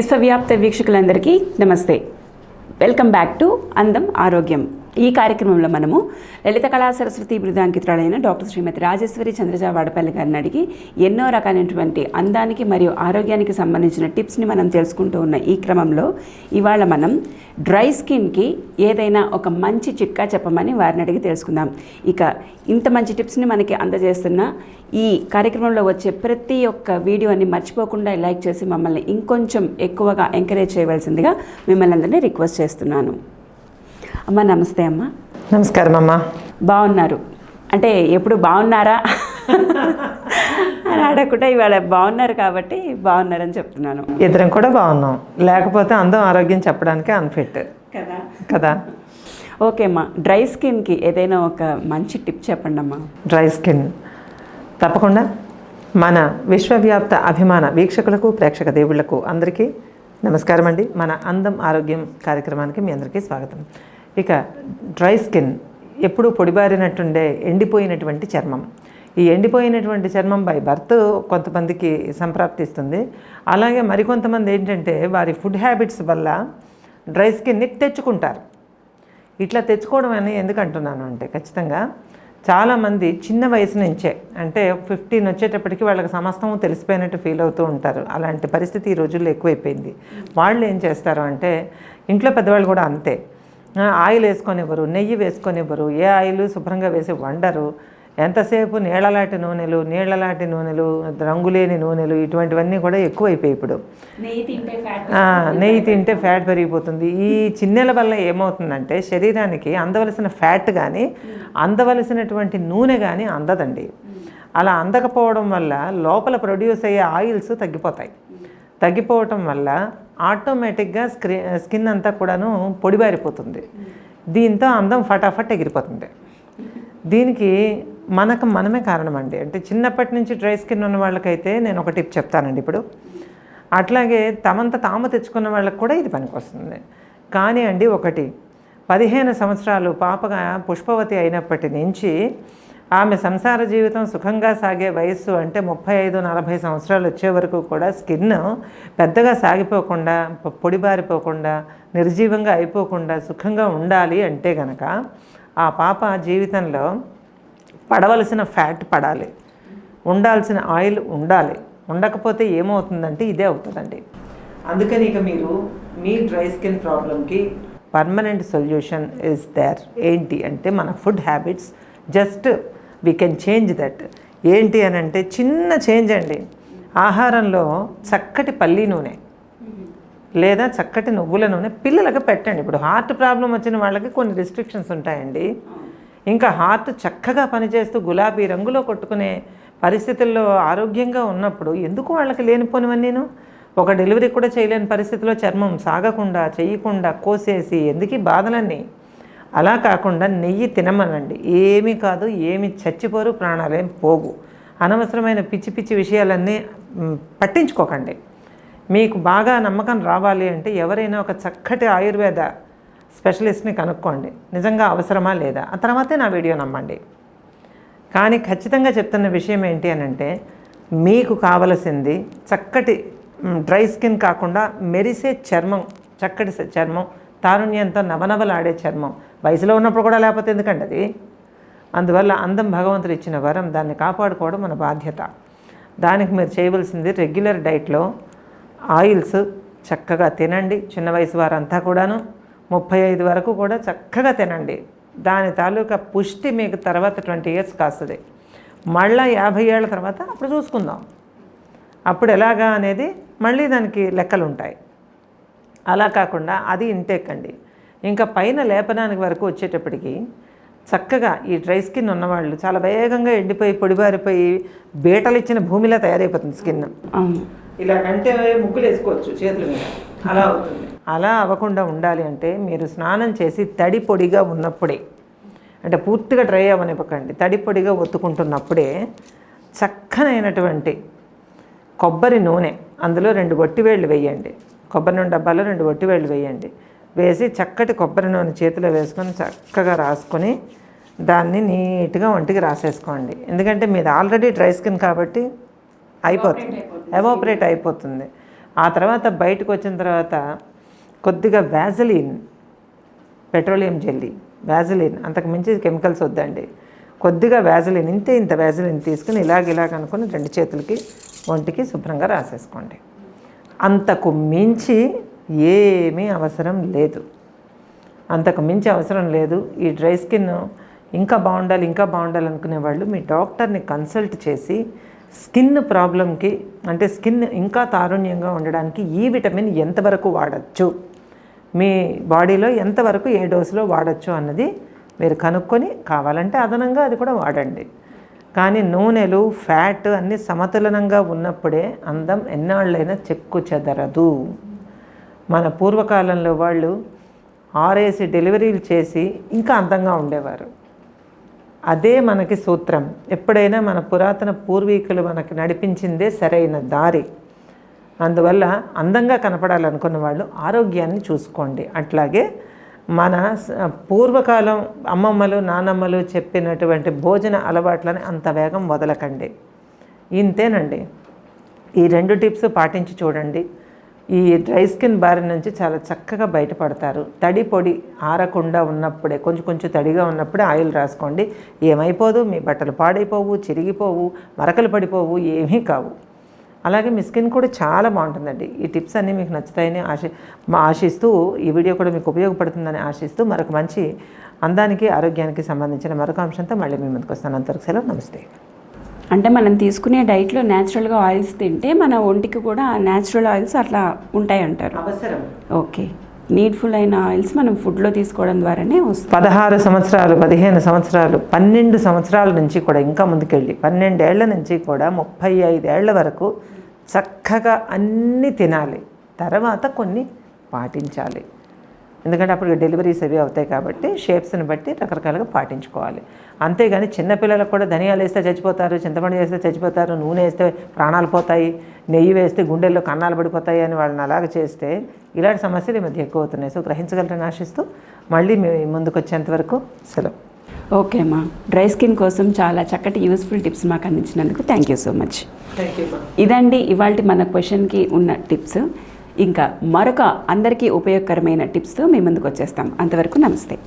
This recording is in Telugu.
విశ్వవ్యాప్త వీక్షకులందరికీ నమస్తే. వెల్కమ్ బ్యాక్ టు అందం ఆరోగ్యం. ఈ కార్యక్రమంలో మనము లలిత కళా సరస్వతి బృందాంకితురాలైన డాక్టర్ శ్రీమతి రాజేశ్వరి చంద్రజ వాడపల్లి గారిని అడిగి ఎన్నో రకాలైనటువంటి అందానికి మరియు ఆరోగ్యానికి సంబంధించిన టిప్స్ని మనం తెలుసుకుంటూ ఉన్న ఈ క్రమంలో ఇవాళ మనం డ్రై స్కిన్కి ఏదైనా ఒక మంచి చిట్కా చెప్పమని వారిని అడిగి తెలుసుకుందాం. ఇక ఇంత మంచి టిప్స్ని మనకి అందజేస్తున్న ఈ కార్యక్రమంలో వచ్చే ప్రతి ఒక్క వీడియోని మర్చిపోకుండా లైక్ చేసి మమ్మల్ని ఇంకొంచెం ఎక్కువగా ఎంకరేజ్ చేయవలసిందిగా మిమ్మల్ని అందరినీ రిక్వెస్ట్ చేస్తున్నాను. అమ్మ నమస్తే అమ్మ. నమస్కారం అమ్మా. బాగున్నారు. అంటే ఎప్పుడు బాగున్నారా? అని అడగకుండా ఇవాళ బాగున్నారు కాబట్టి బాగున్నారని చెప్తున్నాను. ఇద్దరం కూడా బాగున్నాం. లేకపోతే అందం ఆరోగ్యం చెప్పడానికి అన్ఫిట్ కదా? కదా? ఓకే అమ్మా. డ్రై స్కిన్కి ఏదైనా ఒక మంచి టిప్ చెప్పండి అమ్మా. Dry skin. తప్పకుండా మన విశ్వవ్యాప్త అభిమాన వీక్షకులకు ప్రేక్షక దేవుళ్ళకు అందరికీ నమస్కారం అండి. మన అందం ఆరోగ్యం కార్యక్రమానికి మీ అందరికీ స్వాగతం. ఇక డ్రై స్కిన్ ఎప్పుడూ పొడిబారినట్టుండే ఎండిపోయినటువంటి చర్మం. ఈ ఎండిపోయినటువంటి చర్మం బై బర్త్ కొంతమందికి సంప్రాప్తిస్తుంది. అలాగే మరికొంతమంది ఏంటంటే వారి ఫుడ్ హ్యాబిట్స్ వల్ల డ్రై స్కిన్ని తెచ్చుకుంటారు. ఇట్లా తెచ్చుకోవడం అని ఎందుకు అంటున్నాను అంటే ఖచ్చితంగా చాలామంది చిన్న వయసు నుంచే అంటే ఫిఫ్టీన్ వచ్చేటప్పటికి వాళ్ళకి సమస్తము తెలిసిపోయినట్టు ఫీల్ అవుతూ ఉంటారు. అలాంటి పరిస్థితి ఈ రోజుల్లో ఎక్కువైపోయింది. వాళ్ళు ఏం చేస్తారు అంటే ఇంట్లో పెద్దవాళ్ళు కూడా అంతే. ఆయిల్ వేసుకొనివ్వరు నెయ్యి వేసుకొనివ్వరు ఏ ఆయిల్ శుభ్రంగా వేసి వండరు. ఎంతసేపు నీళ్ళలాంటి నూనెలు నీళ్ళలాంటి నూనెలు రంగులేని నూనెలు ఇటువంటివన్నీ కూడా ఎక్కువైపోయాయి ఇప్పుడు. నెయ్యి తింటే ఫ్యాట్ పెరిగిపోతుంది. ఈ చిన్నెల వల్ల ఏమవుతుందంటే శరీరానికి అందవలసిన ఫ్యాట్ కానీ అందవలసినటువంటి నూనె కానీ అందదండి. అలా అందకపోవడం వల్ల లోపల ప్రొడ్యూస్ అయ్యే ఆయిల్స్ తగ్గిపోతాయి. తగ్గిపోవటం వల్ల ఆటోమేటిక్గా స్క్రీ స్కిన్ అంతా కూడాను పొడిబారిపోతుంది. దీంతో అందం ఫటాఫట్ ఎగిరిపోతుంది. దీనికి మనకు మనమే కారణం అండి అంటే చిన్నప్పటి నుంచి డ్రై స్కిన్ ఉన్న వాళ్ళకైతే నేను ఒక టిప్ చెప్తానండి ఇప్పుడు. అట్లాగే తమంత తాము తెచ్చుకున్న వాళ్ళకి కూడా ఇది పనికొస్తుంది. కానీ అండి ఒకటి పదిహేను సంవత్సరాలు పాపగా పుష్పవతి అయినప్పటి నుంచి ఆమె సంసార జీవితం సుఖంగా సాగే వయస్సు అంటే ముప్పై ఐదు నలభై సంవత్సరాలు వచ్చే వరకు కూడా స్కిన్ పెద్దగా సాగిపోకుండా పొడిబారిపోకుండా నిర్జీవంగా అయిపోకుండా సుఖంగా ఉండాలి అంటే గనక ఆ పాప జీవితంలో పడవలసిన ఫ్యాట్ పడాలి. ఉండాల్సిన ఆయిల్ ఉండాలి. ఉండకపోతే ఏమవుతుందంటే ఇదే అవుతుందండి. అందుకని ఇక మీరు మీ డ్రై స్కిన్ ప్రాబ్లమ్కి పర్మనెంట్ సొల్యూషన్ ఇస్ దేర్. ఏంటి అంటే మన food habits just we can change that ఏంటి అని అంటే చిన్న చేంజ్ అండి. ఆహారంలో చక్కటి పల్లి నూనె లేదా చక్కటి నువ్వుల నూనె పిల్లలకు పెట్టండి. ఇప్పుడు హార్ట్ ప్రాబ్లం వచ్చిన వాళ్ళకి కొన్ని రిస్ట్రిక్షన్స్ ఉంటాయండి. ఇంకా హార్ట్ చక్కగా పనిచేస్తూ గులాబీ రంగులో కొట్టుకునే పరిస్థితుల్లో ఆరోగ్యంగా ఉన్నప్పుడు ఎందుకు వాళ్ళకి లేనిపోనివన్నీను? ఒక డెలివరీ కూడా చేయలేని పరిస్థితిలో చర్మం సాగకుండా చేయకుండా కోసేసి ఎందుకు బాధలన్నీ? అలా కాకుండా నెయ్యి తినమనండి. ఏమీ కాదు ఏమి చచ్చిపోరు ప్రాణాలేం పోగు అనవసరమైన పిచ్చి పిచ్చి విషయాలన్నీ పట్టించుకోకండి. మీకు బాగా నమ్మకం రావాలి అంటే ఎవరైనా ఒక చక్కటి ఆయుర్వేద స్పెషలిస్ట్ని కనుక్కోండి. నిజంగా అవసరమా లేదా? ఆ తర్వాతే నా వీడియో నమ్మండి. కానీ ఖచ్చితంగా చెప్తున్న విషయం ఏంటి అని అంటే మీకు కావలసింది చక్కటి డ్రై స్కిన్ కాకుండా మెరిసే చర్మం చక్కటి చర్మం తారుణ్యంతో నవనవలాడే చర్మం. వయసులో ఉన్నప్పుడు కూడా లేకపోతే ఎందుకండి అది? అందువల్ల అందం భగవంతుడు ఇచ్చిన వరం దాన్ని కాపాడుకోవడం మన బాధ్యత. దానికి మీరు చేయవలసింది రెగ్యులర్ డైట్లో ఆయిల్స్ చక్కగా తినండి. చిన్న వయసు వారంతా కూడాను. ముప్పై ఐదు వరకు కూడా చక్కగా తినండి. దాని తాలూకా పుష్టి మీకు తర్వాత ట్వంటీ ఇయర్స్ కాస్తుంది. మళ్ళా యాభై ఏళ్ళ తర్వాత అప్పుడు చూసుకుందాం. అప్పుడు ఎలాగా అనేది మళ్ళీ దానికి లెక్కలు ఉంటాయి అలా కాకుండా అది ఇంటేక్ అండి. ఇంకా పైన లేపనానికి వరకు వచ్చేటప్పటికి చక్కగా ఈ డ్రై స్కిన్ ఉన్నవాళ్ళు చాలా వేగంగా ఎండిపోయి పొడిబారిపోయి బీటలు ఇచ్చిన భూమిలా తయారైపోతుంది స్కిన్. ఇలా కంటే ముగ్గులు వేసుకోవచ్చు చేతుల మీద. అలా అవుతుంది. అలా అవ్వకుండా ఉండాలి అంటే మీరు స్నానం చేసి తడి పొడిగా ఉన్నప్పుడే అంటే పూర్తిగా డ్రై అవ్వనివ్వకండి. తడి పొడిగా ఒత్తుకుంటున్నప్పుడే చక్కనైనటువంటి కొబ్బరి నూనె అందులో రెండు వట్టివేళ్ళు వేయండి. కొబ్బరి నూనె డబ్బాలో రెండు వట్టివేళ్ళు వేయండి. వేసి చక్కటి కొబ్బరి నూనె చేతిలో వేసుకొని చక్కగా రాసుకొని దాన్ని నీట్గా ఒంటికి రాసేసుకోండి. ఎందుకంటే మీది ఆల్రెడీ డ్రై స్కిన్ కాబట్టి అయిపోతుంది. ఎవాపరేట్ అయిపోతుంది. ఆ తర్వాత బయటకు వచ్చిన తర్వాత కొద్దిగా వ్యాజలిన్ పెట్రోలియం జెల్లీ వ్యాజలిన్ అంతకు మించి కెమికల్స్ వద్దండి. కొద్దిగా వ్యాజలిన్ ఇంతే ఇంత వ్యాజలిన్ తీసుకుని ఇలాగ ఇలాగ అనుకుని రెండు చేతులకి ఒంటికి శుభ్రంగా రాసేసుకోండి. అంతకు మించి ఏమీ అవసరం లేదు. అంతకు మించి అవసరం లేదు. ఈ డ్రై స్కిన్ ఇంకా బాగుండాలి ఇంకా బాగుండాలి అనుకునే వాళ్ళు మీ డాక్టర్ని కన్సల్ట్ చేసి స్కిన్ ప్రాబ్లంకి అంటే స్కిన్ ఇంకా తారుణ్యంగా ఉండడానికి ఈ విటమిన్ ఎంతవరకు వాడచ్చు? మీ బాడీలో ఎంతవరకు ఏ డోసులో వాడచ్చు అన్నది మీరు కనుక్కొని కావాలంటే అదనంగా అది కూడా వాడండి. కానీ నూనెలు ఫ్యాట్ అన్నీ సమతులనంగా ఉన్నప్పుడే అందం ఎన్నాళ్ళైనా చెక్కు చెదరదు. మన పూర్వకాలంలో వాళ్ళు ఆరేసి డెలివరీలు చేసి ఇంకా అందంగా ఉండేవారు. అదే మనకి సూత్రం. ఎప్పుడైనా మన పురాతన పూర్వీకులు మనకి నడిపించిందే సరైన దారి. అందువల్ల అందంగా కనపడాలనుకున్న వాళ్ళు ఆరోగ్యాన్ని చూసుకోండి. అట్లాగే మన స- పూర్వకాలం అమ్మమ్మలు నానమ్మలు చెప్పినటువంటి భోజన అలవాట్లని అంత వేగం వదలకండి. ఇంతేనండి. ఈ రెండు టిప్స్ పాటించి చూడండి. ఈ డ్రై స్కిన్ బారి నుంచి చాలా చక్కగా బయటపడతారు. తడి పొడి ఆరకుండా ఉన్నప్పుడే కొంచెం కొంచెం తడిగా ఉన్నప్పుడే ఆయిల్ రాసుకోండి. ఏమైపోదు మీ బట్టలు పాడైపోవు చిరిగిపోవు మరకలు పడిపోవు ఏమీ కావు. అలాగే మీ స్కిన్ కూడా చాలా బాగుంటుందండి. ఈ టిప్స్ అన్నీ మీకు నచ్చుతాయని ఆశ ఆశిస్తూ ఈ వీడియో కూడా మీకు ఉపయోగపడుతుందని ఆశిస్తూ మరొక మంచి అందానికి ఆరోగ్యానికి సంబంధించిన మరొక అంశంతో మళ్ళీ మీ ముందుకు వస్తాను. అంతవరకు సెలవు. నమస్తే. అంటే మనం తీసుకునే డైట్లో న్యాచురల్గా ఆయిల్స్ తింటే మన ఒంటికి కూడా న్యాచురల్ ఆయిల్స్ అట్లా ఉంటాయి అంటారు అవసరం. ఓకే. నీడ్ఫుల్ అయిన ఆయిల్స్ మనం ఫుడ్లో తీసుకోవడం ద్వారానే వస్తుంది. పదహారు సంవత్సరాలు పదిహేను సంవత్సరాలు పన్నెండు సంవత్సరాల నుంచి కూడా ఇంకా ముందుకెళ్ళి పన్నెండేళ్ళ నుంచి కూడా ముప్పై ఐదేళ్ళ వరకు చక్కగా అన్నీ తినాలి. తర్వాత కొన్ని పాటించాలి. ఎందుకంటే అప్పుడు డెలివరీస్ అవి అవుతాయి కాబట్టి షేప్స్ని బట్టి రకరకాలుగా పాటించుకోవాలి. అంతేగాని చిన్నపిల్లలకు కూడా ధనియాలు వేస్తే చచ్చిపోతారు చింతపండు వేస్తే చచ్చిపోతారు నూనె వేస్తే ప్రాణాలు పోతాయి నెయ్యి వేస్తే గుండెల్లో కన్నాలు పడిపోతాయి అని వాళ్ళని అలాగ చేస్తే ఇలాంటి సమస్యలు ఈ మధ్య ఎక్కువ అవుతున్నాయి. సో గ్రహించగలరని ఆశిస్తూ మళ్ళీ మీ ముందుకు వచ్చేంత వరకు సెలవు. ఓకే అమ్మా. డ్రై స్కిన్ కోసం చాలా చక్కటి యూస్ఫుల్ టిప్స్ మాకు అందించినందుకు thank you so much. Thank you ఇదండి ఇవాళ మన క్వశ్చన్కి ఉన్న టిప్స్. ఇంకా మరొక అందరికీ ఉపయోగకరమైన టిప్స్తో మీ ముందుకు వచ్చేస్తాం. అంతవరకు నమస్తే.